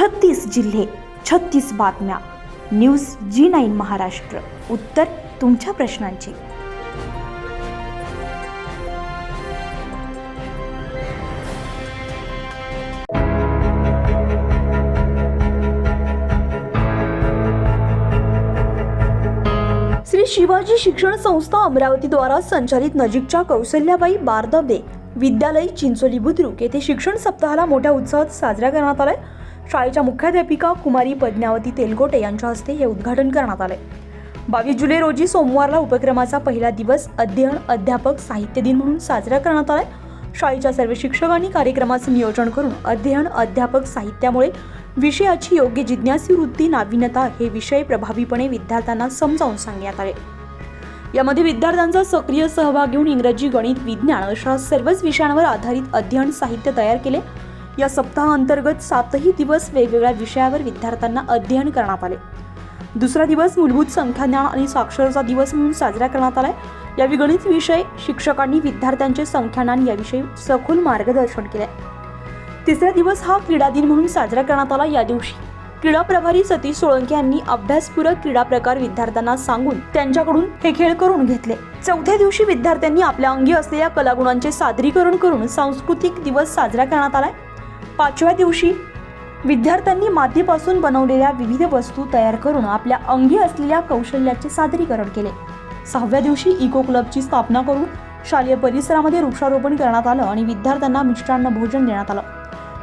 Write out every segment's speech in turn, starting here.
छत्तीस जिल्हे छत्तीस बातम्या. News G nine Maharashtra. उत्तर तुमच्या प्रश्नांची. श्री शिवाजी शिक्षण संस्था अमरावती द्वारा संचालित नजीकच्या कौशल्याबाई बारदबे विद्यालय चिंचोली बुद्रुक येथे शिक्षण सप्ताहाला मोठ्या उत्साहात साजरा करण्यात आलाय. शाळेच्या मुख्याध्यापिका कुमारी पद्मावती तेलगोटे यांच्या हस्ते हे उद्घाटन करण्यात आले. बावीस जुलै रोजी सोमवारला उपक्रमाचा पहिला दिवस अध्ययन अध्यापक साहित्य दिन म्हणून साजरा करण्यात आला शाळेच्या सर्व शिक्षकांनी कार्यक्रमाचं नियोजन करून अध्ययन अध्यापक साहित्यामुळे विषयाची योग्य जिज्ञासी वृत्ती नाविन्यता हे विषय प्रभावीपणे विद्यार्थ्यांना समजावून सांगण्यात आले. यामध्ये विद्यार्थ्यांचा सक्रिय सहभाग घेऊन इंग्रजी गणित विज्ञान अशा सर्वच विषयांवर आधारित अध्ययन साहित्य तयार केले. या सप्ताहाअंतर्गत सातही दिवस वेगवेगळ्या विषयावर विद्यार्थ्यांना अध्ययन करण्यात आले. दुसरा दिवस मूलभूत संख्याज्ञान आणि साक्षरता दिवस म्हणून साजरा करण्यात आलाय. यावेळी गणित विषय शिक्षकांनी विद्यार्थ्यांचे संख्याज्ञान याविषयी सखोल मार्गदर्शन केले तिसरा दिवस हा क्रीडा दिन म्हणून साजरा करण्यात आला. या दिवशी क्रीडा प्रभारी सतीश सोळंके यांनी अभ्यासपूरक क्रीडा प्रकार विद्यार्थ्यांना सांगून त्यांच्याकडून हे खेळ करून घेतले. चौथ्या दिवशी विद्यार्थ्यांनी आपल्या अंगी असलेल्या कलागुणांचे सादरीकरण करून सांस्कृतिक दिवस साजरा करण्यात आलाय. पाचव्या दिवशी विद्यार्थ्यांनी मातीपासून बनवलेल्या विविध वस्तू तयार करून आपल्या अंगी असलेल्या कौशल्याचे सादरीकरण केले. सहाव्या दिवशी इको क्लबची स्थापना करून शालेय परिसरामध्ये वृक्षारोपण करण्यात आलं आणि विद्यार्थ्यांना मिष्टान्न भोजन देण्यात आलं.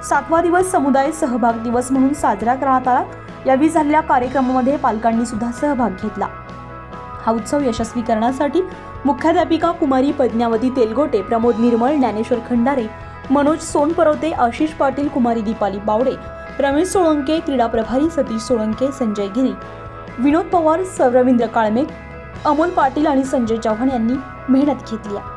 सातवा दिवस समुदाय सहभाग दिवस म्हणून साजरा करण्यात आला. यावेळी झालेल्या कार्यक्रमामध्ये पालकांनी सुद्धा सहभाग घेतला. हा उत्सव यशस्वी करण्यासाठी मुख्याध्यापिका कुमारी पद्मावती तेलगोटे प्रमोद निर्मळ ज्ञानेश्वर खंडारे मनोज सोनपरवते आशिष पाटील कुमारी दीपाली बावडे रमेश सोळंके क्रीडा प्रभारी सतीश सोळंके संजय गिरी विनोद पवार रवींद्र काळमे अमोल पाटील आणि संजय चव्हाण यांनी मेहनत घेतली आहे.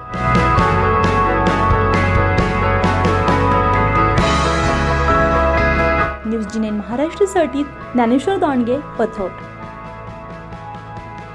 न्यूज जिनेन महाराष्ट्रसाठी महाराष्ट्रासाठी ज्ञानेश्वर दांडगे पथरोट